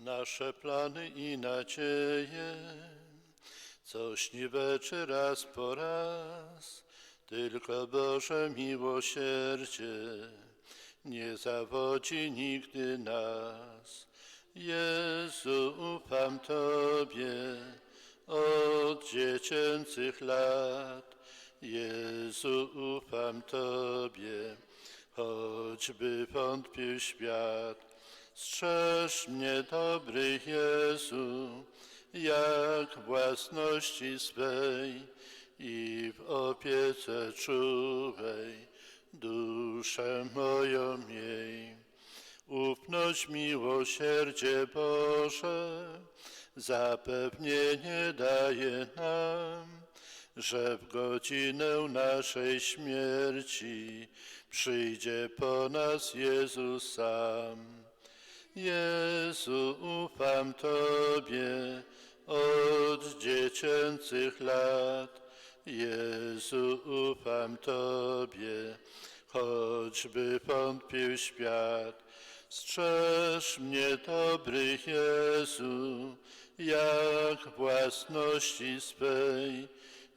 nasze plany i nadzieje, coś niweczy raz po raz, tylko Boże miłosierdzie nie zawodzi nigdy nas. Jezu, ufam Tobie od dziecięcych lat. Jezu, ufam Tobie, choćby wątpił świat. Strzeż mnie, dobry Jezu, jak własności swej i w opiece czułej duszę moją miej. Ufność, miłosierdzie Boże, zapewnienie daje nam, że w godzinę naszej śmierci przyjdzie po nas Jezus sam. Jezu, ufam Tobie od dziecięcych lat. Jezu, ufam Tobie, choćby wątpił świat. Strzeż mnie, dobry Jezu, jak własności swej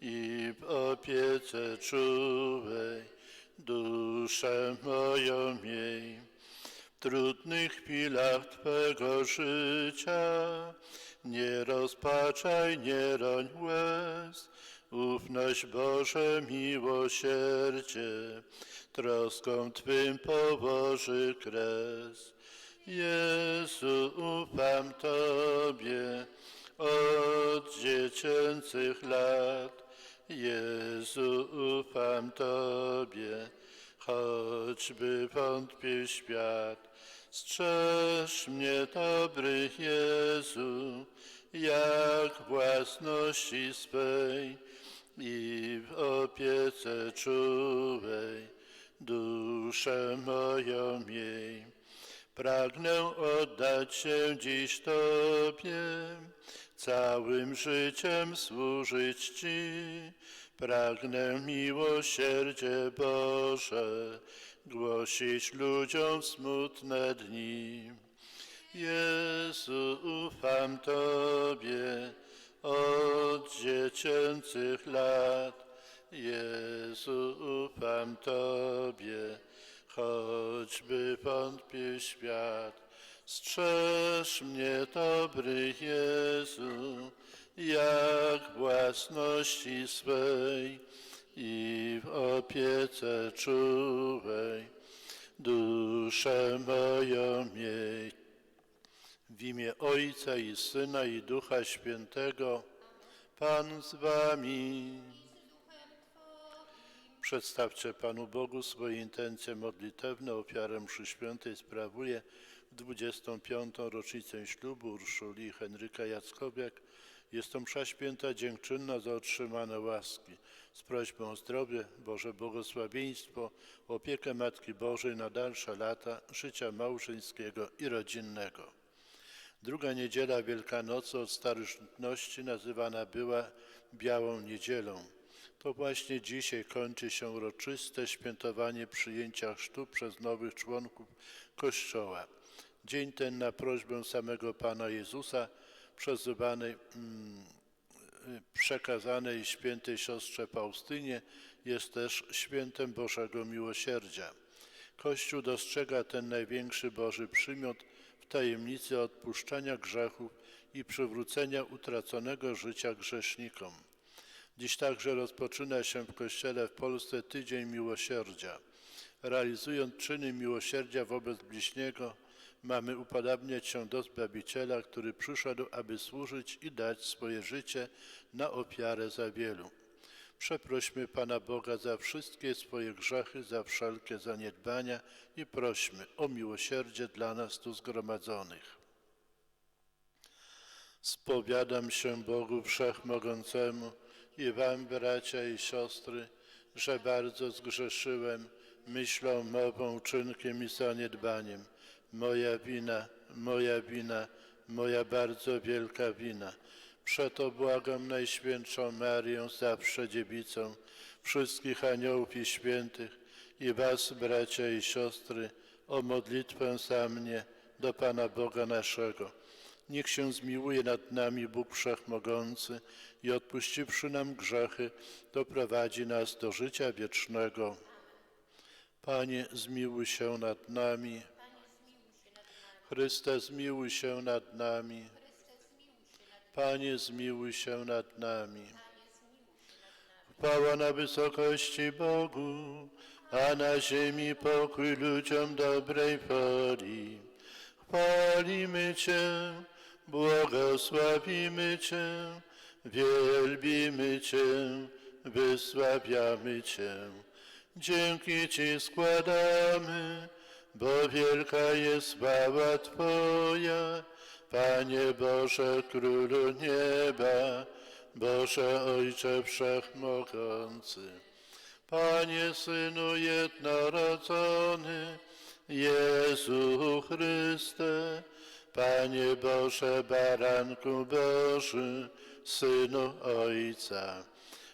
i w opiece czułej duszę moją miej. Trudnych chwilach Twego życia nie rozpaczaj, nie roń łez. Ufność Boże miłosierdzie, troską Twym położy kres. Jezu, ufam Tobie od dziecięcych lat. Jezu, ufam Tobie, choćby wątpił świat. Strzeż mnie, dobry Jezu, jak własności swej i w opiece czułej duszę moją miej. Pragnę oddać się dziś Tobie, całym życiem służyć Ci. Pragnę miłosierdzie Boże, głosić ludziom smutne dni. Jezu, ufam Tobie od dziecięcych lat. Jezu, ufam Tobie, choćby wątpił świat. Strzeż mnie, dobry Jezu, jak własności swej i w opiece czułej duszę moją miej. W imię Ojca i Syna i Ducha Świętego, Pan z wami. Przedstawcie Panu Bogu swoje intencje modlitewne. Ofiarę mszy świętej sprawuje w 25. rocznicę ślubu Urszuli Henryka Jackowiak. Jest to msza święta dziękczynna za otrzymane łaski. Z prośbą o zdrowie, Boże błogosławieństwo, opiekę Matki Bożej na dalsze lata życia małżeńskiego i rodzinnego. Druga niedziela Wielkanocy od starożytności nazywana była Białą Niedzielą. To właśnie dzisiaj kończy się uroczyste świętowanie przyjęcia chrztu przez nowych członków Kościoła. Dzień ten na prośbę samego Pana Jezusa przezywanej, mm, przekazanej świętej siostrze Faustynie jest też świętem Bożego Miłosierdzia. Kościół dostrzega ten największy Boży przymiot w tajemnicy odpuszczania grzechów i przywrócenia utraconego życia grzesznikom. Dziś także rozpoczyna się w Kościele w Polsce Tydzień Miłosierdzia. Realizując czyny miłosierdzia wobec bliźniego, mamy upodabniać się do Zbawiciela, który przyszedł, aby służyć i dać swoje życie na ofiarę za wielu. Przeprośmy Pana Boga za wszystkie swoje grzechy, za wszelkie zaniedbania i prośmy o miłosierdzie dla nas tu zgromadzonych. Spowiadam się Bogu Wszechmogącemu i Wam, bracia i siostry, że bardzo zgrzeszyłem myślą, mową, czynkiem i zaniedbaniem. Moja wina, moja wina, moja bardzo wielka wina. Przeto błagam Najświętszą Marię, zawsze dziewicą, wszystkich aniołów i świętych i was, bracia i siostry, o modlitwę za mnie do Pana Boga naszego. Niech się zmiłuje nad nami Bóg Wszechmogący i odpuściwszy nam grzechy, doprowadzi nas do życia wiecznego. Panie, zmiłuj się nad nami. Chryste, zmiłuj się nad nami. Panie, zmiłuj się nad nami. Chwała na wysokości Bogu, a na ziemi pokój ludziom dobrej woli. Chwalimy Cię, błogosławimy Cię, wielbimy Cię, wysławiamy Cię. Dzięki Ci składamy, bo wielka jest sława Twoja, Panie Boże, Królu nieba, Boże Ojcze Wszechmogący. Panie Synu jednorodzony, Jezu Chryste, Panie Boże, Baranku Boży, Synu Ojca,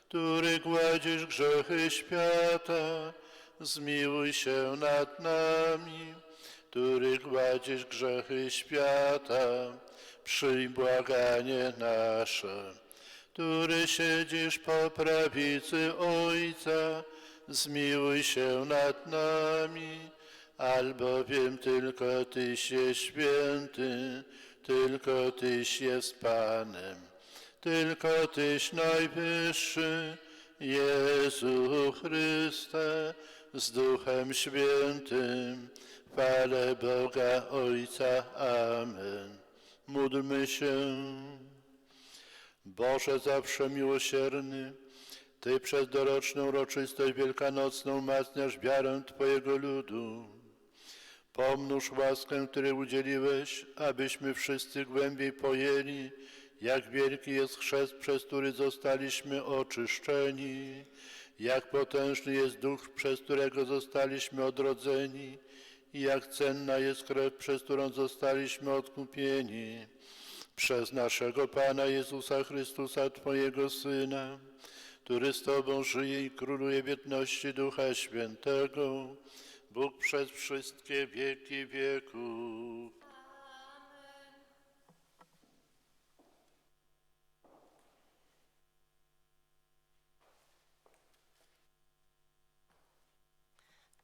który gładzisz grzechy świata, zmiłuj się nad nami, który gładzisz grzechy świata, przyjm błaganie nasze który siedzisz po prawicy Ojca, zmiłuj się nad nami, albowiem tylko Tyś jest święty, tylko Tyś jest Panem, tylko Tyś najwyższy, Jezu Chryste, z Duchem Świętym, chwale Boga Ojca. Amen. Módlmy się. Boże zawsze miłosierny, Ty przez doroczną uroczystość wielkanocną macniasz wiarę Twojego ludu. Pomnóż łaskę, której udzieliłeś, abyśmy wszyscy głębiej pojęli, jak wielki jest chrzest, przez który zostaliśmy oczyszczeni, jak potężny jest duch, przez którego zostaliśmy odrodzeni i jak cenna jest krew, przez którą zostaliśmy odkupieni przez naszego Pana Jezusa Chrystusa, Twojego Syna, który z Tobą żyje i króluje w jedności Ducha Świętego, Bóg przez wszystkie wieki wieków.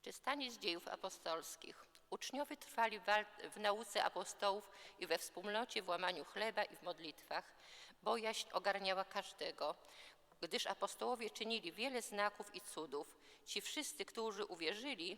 Czytanie z dziejów apostolskich. Uczniowie trwali w, nauce apostołów i we wspólnocie w łamaniu chleba i w modlitwach. Bojaźń ogarniała każdego, gdyż apostołowie czynili wiele znaków i cudów. Ci wszyscy, którzy uwierzyli,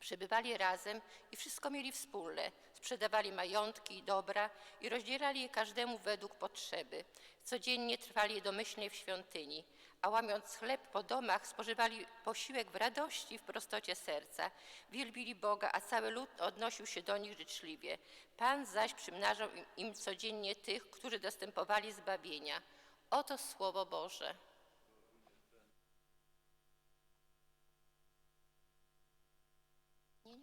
przebywali razem i wszystko mieli wspólne. Sprzedawali majątki i dobra i rozdzielali je każdemu według potrzeby. Codziennie trwali domyślnie w świątyni, a łamiąc chleb po domach spożywali posiłek w radości i w prostocie serca. Wielbili Boga, a cały lud odnosił się do nich życzliwie. Pan zaś przymnażał im, im codziennie tych, którzy dostępowali zbawienia. Oto Słowo Boże. Nie, nie.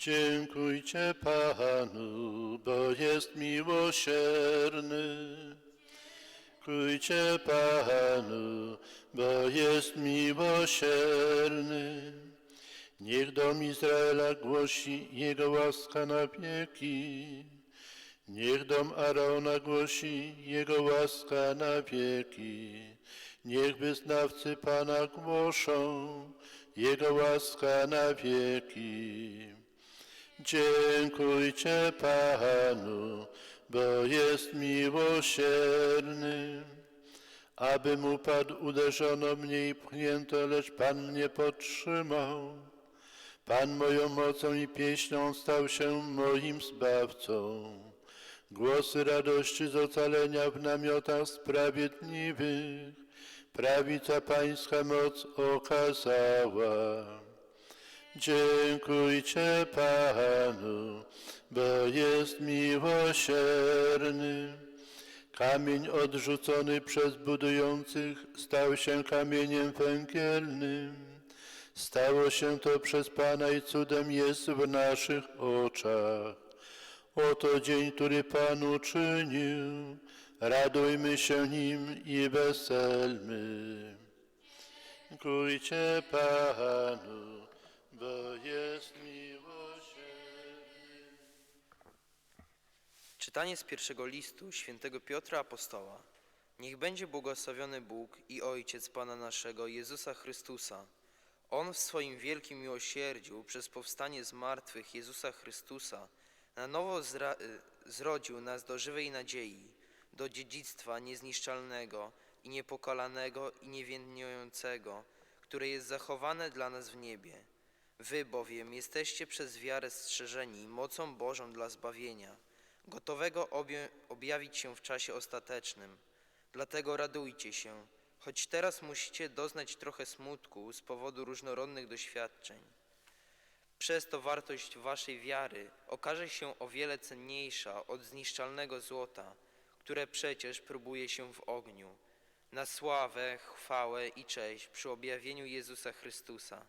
Dziękujcie Panu, bo jest miłosierny. Dziękujcie Panu, bo jest miłosierny. Niech dom Izraela głosi Jego łaska na wieki. Niech dom Arona głosi Jego łaska na wieki. Niech wyznawcy Pana głoszą Jego łaska na wieki. Dziękujcie Panu, bo jest miłosierny. Abym upadł, uderzono mnie i pchnięto, lecz Pan mnie podtrzymał. Pan moją mocą i pieśnią stał się moim zbawcą. Głosy radości z ocalenia w namiotach sprawiedliwych. Prawica Pańska moc okazała. Dziękujcie Panu, bo jest miłosierny. Kamień odrzucony przez budujących stał się kamieniem węgielnym. Stało się to przez Pana i cudem jest w naszych oczach. Oto dzień, który Pan uczynił. Radujmy się nim i weselmy. Dziękujcie Panu, bo jest. Czytanie z pierwszego listu świętego Piotra Apostoła. Niech będzie błogosławiony Bóg i Ojciec Pana naszego Jezusa Chrystusa. On w swoim wielkim miłosierdziu przez powstanie z martwych Jezusa Chrystusa na nowo y, zrodził nas do żywej nadziei, do dziedzictwa niezniszczalnego i niepokalanego i niewiędniejącego, które jest zachowane dla nas w niebie Wy bowiem jesteście przez wiarę strzeżeni mocą Bożą dla zbawienia, gotowego objawić się w czasie ostatecznym. Dlatego radujcie się, choć teraz musicie doznać trochę smutku z powodu różnorodnych doświadczeń. Przez to wartość waszej wiary okaże się o wiele cenniejsza od zniszczalnego złota, które przecież próbuje się w ogniu, na sławę, chwałę i cześć przy objawieniu Jezusa Chrystusa.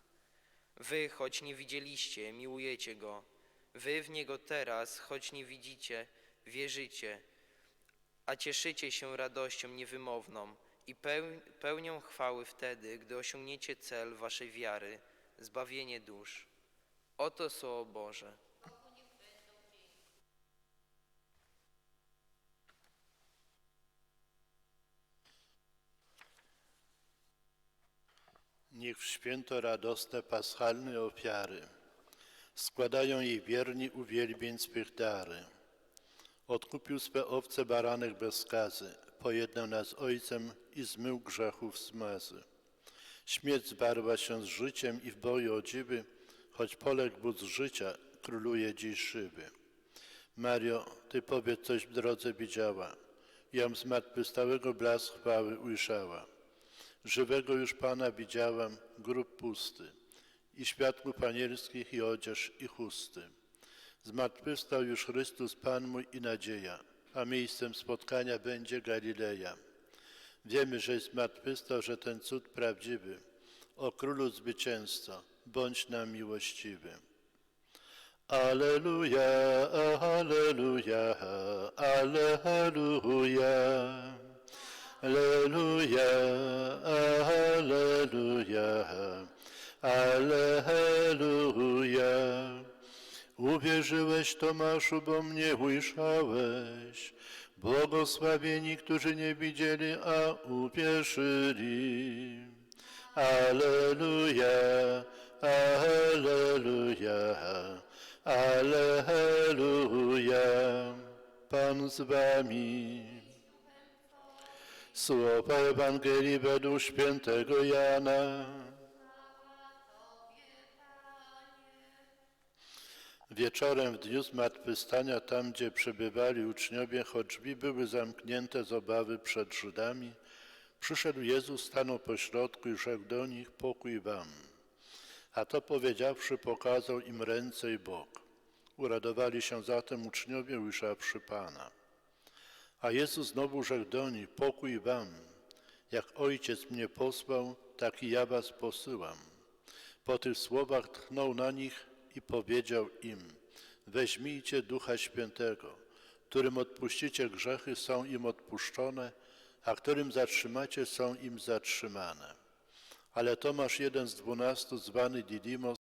Wy, choć nie widzieliście, miłujecie Go. Wy w Niego teraz, choć nie widzicie, wierzycie, a cieszycie się radością niewymowną i peł- pełnią chwały wtedy, gdy osiągniecie cel waszej wiary, zbawienie dusz. Oto Słowo Boże. Niech w święto radosne paschalne ofiary składają jej wierni uwielbień swych dary. Odkupił swe owce baranek bez skazy, pojednał nas Ojcem i zmył grzechów smazy. Śmierć zbarła się z życiem i w boju o dziwy, choć poległ wódz życia, króluje dziś żywy. Mario, Ty powiedz coś w drodze widziała, jam zmartwychwstałego blask chwały ujrzała. Żywego już Pana widziałam, grób pusty, i światłów anielskich, i odzież, i chusty. Zmartwychwstał już Chrystus, Pan mój i nadzieja, a miejscem spotkania będzie Galileja. Wiemy, że zmartwychwstał, że ten cud prawdziwy. O Królu zwycięzco, bądź nam miłościwy. Alleluja, alleluja, alleluja. Alleluja, alleluja, alleluja. Uwierzyłeś, Tomaszu, bo mnie ujrzałeś. Błogosławieni, którzy nie widzieli, a uwierzyli. Alleluja, alleluja, alleluja. Pan z wami. Słowa Ewangelii według świętego Jana. Wieczorem w dniu zmartwychwstania, tam gdzie przebywali uczniowie, choć drzwi były zamknięte z obawy przed Żydami, przyszedł Jezus, stanął pośrodku i rzekł do nich, pokój wam. A to powiedziawszy, pokazał im ręce i bok. Uradowali się zatem uczniowie, ujrzawszy Pana. A Jezus znowu rzekł do nich, pokój wam. Jak Ojciec mnie posłał, tak i ja was posyłam. Po tych słowach tchnął na nich i powiedział im, weźmijcie Ducha Świętego, którym odpuścicie grzechy, są im odpuszczone, a którym zatrzymacie, są im zatrzymane. Ale Tomasz, jeden z dwunastu, zwany Didymos,